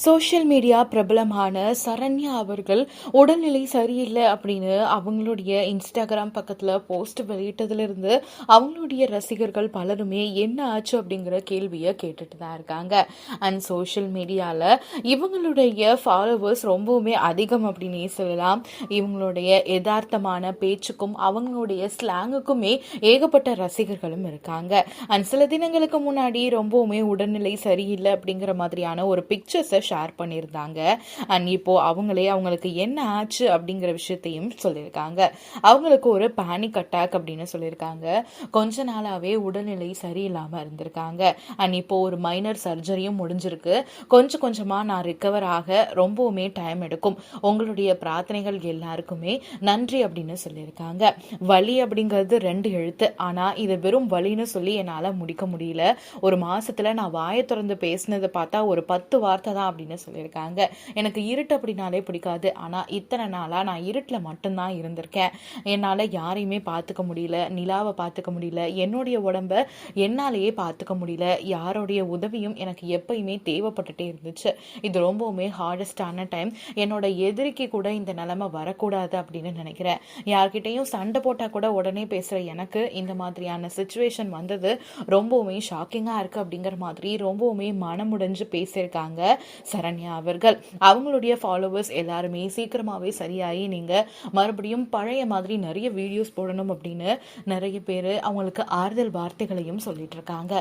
Social media பிரபலமான சரண்யா அவர்கள் உடல்நிலை சரியில்லை அப்படின்னு அவங்களுடைய இன்ஸ்டாகிராம் பக்கத்தில் போஸ்ட் வெளியிட்டதுலேருந்து அவங்களுடைய ரசிகர்கள் பலருமே என்ன ஆச்சு அப்படிங்கிற கேள்வியை கேட்டுட்டு தான் இருக்காங்க. அண்ட் சோஷியல் மீடியாவில் இவங்களுடைய ஃபாலோவர்ஸ் ரொம்பவுமே அதிகம் அப்படின்னே சொல்லலாம். இவங்களுடைய யதார்த்தமான பேச்சுக்கும் அவங்களுடைய ஸ்லாங்குக்குமே ஏகப்பட்ட ரசிகர்களும் இருக்காங்க. அண்ட் சில தினங்களுக்கு முன்னாடி ரொம்பவுமே உடல்நிலை சரியில்லை அப்படிங்கிற மாதிரியான ஒரு பிக்சர்ஸை ஷேர் பண்ணியிருந்தாங்க. அண்ட் இப்போ அவங்களே அவங்களுக்கு என்ன ஆச்சு அப்படிங்கிற விஷயத்தையும் சொல்லியிருக்காங்க. அவங்களுக்கு ஒரு பேனிக் அட்டாக் அப்படின்னு சொல்லியிருக்காங்க. கொஞ்ச நாளாகவே உடல்நிலை சரியில்லாமல் இருந்திருக்காங்க. அண்ட் இப்போ ஒரு மைனர் சர்ஜரியும் முடிஞ்சிருக்கு. கொஞ்சம் கொஞ்சமாக நான் ரிக்கவர் ஆக ரொம்பவுமே டைம் எடுக்கும். உங்களுடைய பிரார்த்தனைகள் எல்லாருக்குமே நன்றி அப்படின்னு சொல்லியிருக்காங்க. வலி அப்படிங்கிறது ரெண்டு எழுத்து. ஆனால் இது வெறும் வலின்னு சொல்லி என்னால் முடிக்க முடியல. ஒரு மாசத்துல நான் வாயை திறந்து பேசினதை பார்த்தா ஒரு பத்து வார்த்தை தான் அப்படின்னு சொல்லியிருக்காங்க. எனக்கு இருட்டு அப்படின்னாலே பிடிக்காது. ஆனால் இத்தனை நாளாக நான் இருட்டில் மட்டும்தான் இருந்திருக்கேன். என்னால் யாரையுமே பார்த்துக்க முடியல. நிலாவை பார்த்துக்க முடியல. என்னுடைய உடம்ப என்னாலேயே பார்த்துக்க முடியல. யாருடைய உதவியும் எனக்கு எப்பயுமே தேவைப்பட்டுட்டே இருந்துச்சு. இது ரொம்பவுமே ஹார்டஸ்டான டைம் என்னோட எதிரிக்கு கூட இந்த நிலைமை வரக்கூடாது அப்படின்னு நினைக்கிறேன். யார்கிட்டையும் சண்டை போட்டால் கூட உடனே பேசுகிற எனக்கு இந்த மாதிரியான சுச்சுவேஷன் வந்தது ரொம்பவுமே ஷாக்கிங்காக இருக்குது அப்படிங்கிற மாதிரி ரொம்பவுமே மனமுடைஞ்சு பேசியிருக்காங்க. சரண்யா அவர்கள். அவங்களுடைய ஃபாலோவர்ஸ் எல்லாருமே சீக்கிரமாகவே சரியாகி நீங்கள் மறுபடியும் பழைய மாதிரி நிறைய வீடியோஸ் போடணும் அப்படின்னு நிறைய பேர் அவங்களுக்கு ஆறுதல் வார்த்தைகளையும் சொல்லிட்டு இருக்காங்க.